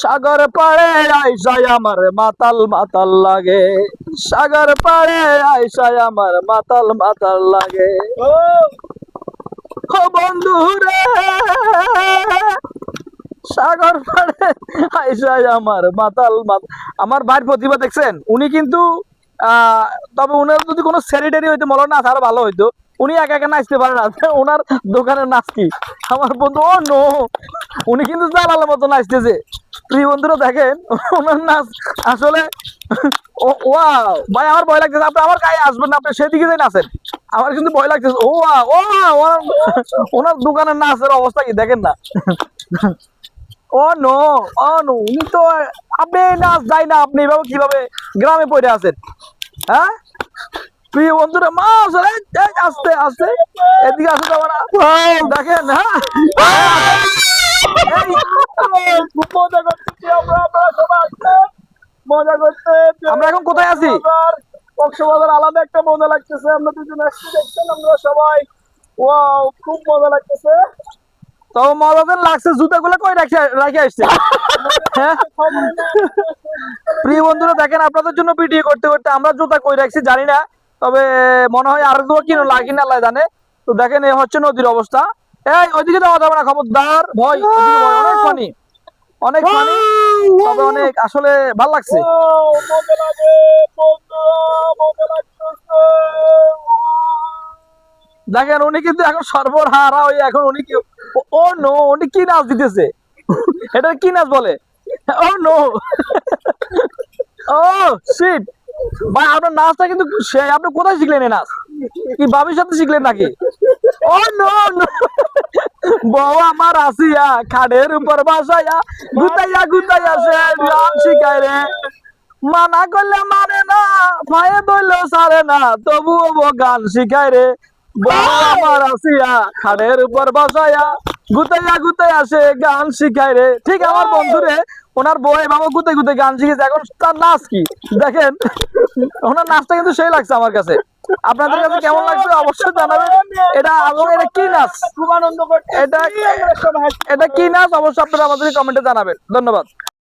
সাগর পাড়ে আইসাই আমার মাতাল মাতাল লাগে। সাগর পাড়ে আইসাই আমার মাতাল মাতাল লাগে। ও বন্ধু রে। সাগর পাড়ে আইসাই আমার মাতাল মাতাল আমার ভাইয়ের প্রতিভা দেখছেন? উনি কিন্তু তবে উনার যদি কোনো স্যানিটারি হইতো হয় না আরও ভালো হইতো। উনি একা একা নাচতে পারে না। ওনার দোকানের নাচ কি? আমার বন্ধু, ও নো উনি কিন্তু জালালের মতো নাচতেছে। প্রিয় বন্ধুরা, দেখেন, ওনার নাচ আসলে, ও ভাই, আমার ভয় লাগতেছে। আপনি আমার গায়ে আসবেন না, আপনি সেদিকে যাই নাচেন। আমার কিন্তু ভয় লাগতেছে। ও ওয়া ও ওনার ওনার দোকানের নাচের অবস্থা কি? দেখেন না। ও নো ও নো উনি তো, আপনি নাচ যায় না, আপনি এভাবে কীভাবে গ্রামে পড়ে আছেন? হ্যাঁ? প্রিয় বন্ধুরা মা আসলে আস্তে আস্তে। এদিকে আসতে যাব না দেখেন হ্যাঁ। মজা করতেছি আমরা আমরা সবাই আসছে মজা করতে আমরা এখন কোথায় আছি? কক্সবাজার আলাদা একটা মজা লাগতেছে। আমরা দুজন আসছি দেখছেন আমরা সবাই। ওয়াও খুব মজা লাগতেছে। তো মজাদার লাগছে জুতাগুলো কই রাখে রাখে আসছে? হ্যাঁ? প্রিয় বন্ধুরা দেখেন আপনাদের জন্য ভিডিও করতে করতে আমরা জুতা কই রাখছি জানি না। তবে মনে হয় আর দুটো কিনো লাগি না জানে। তো দেখেন এই হচ্ছে নদীর অবস্থা। এই ওইদিকে যাওয়া যাবে না খবরদার। ভয় ওইদিকে অনেক পানি। অনেক পানি। তবে অনেক আসলে ভালো লাগছে। দেখেন উনি কিন্তু এখন সর্বহারা ওই এখন উনি কি ও- ও নো উনি কি নাচ দিতেছে? এটা কি নাচ বলে? ও নো। ও শিট ভাই, আপনার নাচটা কিন্তু আপনি কোথায় শিখলেন এই নাচ? কি বাবির সাথে শিখলেন নাকি? ও, নো নো। বউ আমার আসিয়া খাড়ের উপর বাসাইয়া গুতাইয়া গুতাইয়া সে গান শিখায় রে মানা করলে মানে না, পায়ে ধরলেও সারে না, তবুও ও গান শিখায় রে বউ আমার আসিয়া খাড়ের উপর বসায়া গুতাইয়া গুতাইয়া সে গান শিখায় রে ঠিক আমার বন্ধুরে, ওনার বউ বাবা গুতে গুতে গান শিখেছে। এখন তার নাচ কি? দেখেন। ওনার নাচটা কিন্তু সেই লাগছে আমার কাছে। আপনাদের কাছে কেমন লাগছে অবশ্যই জানাবেন। এটা আদৌ এটা কি নাচ? খুব আনন্দ এটা এটা কি নাচ? অবশ্যই আপনারা আমাদের কমেন্টে জানাবেন। ধন্যবাদ।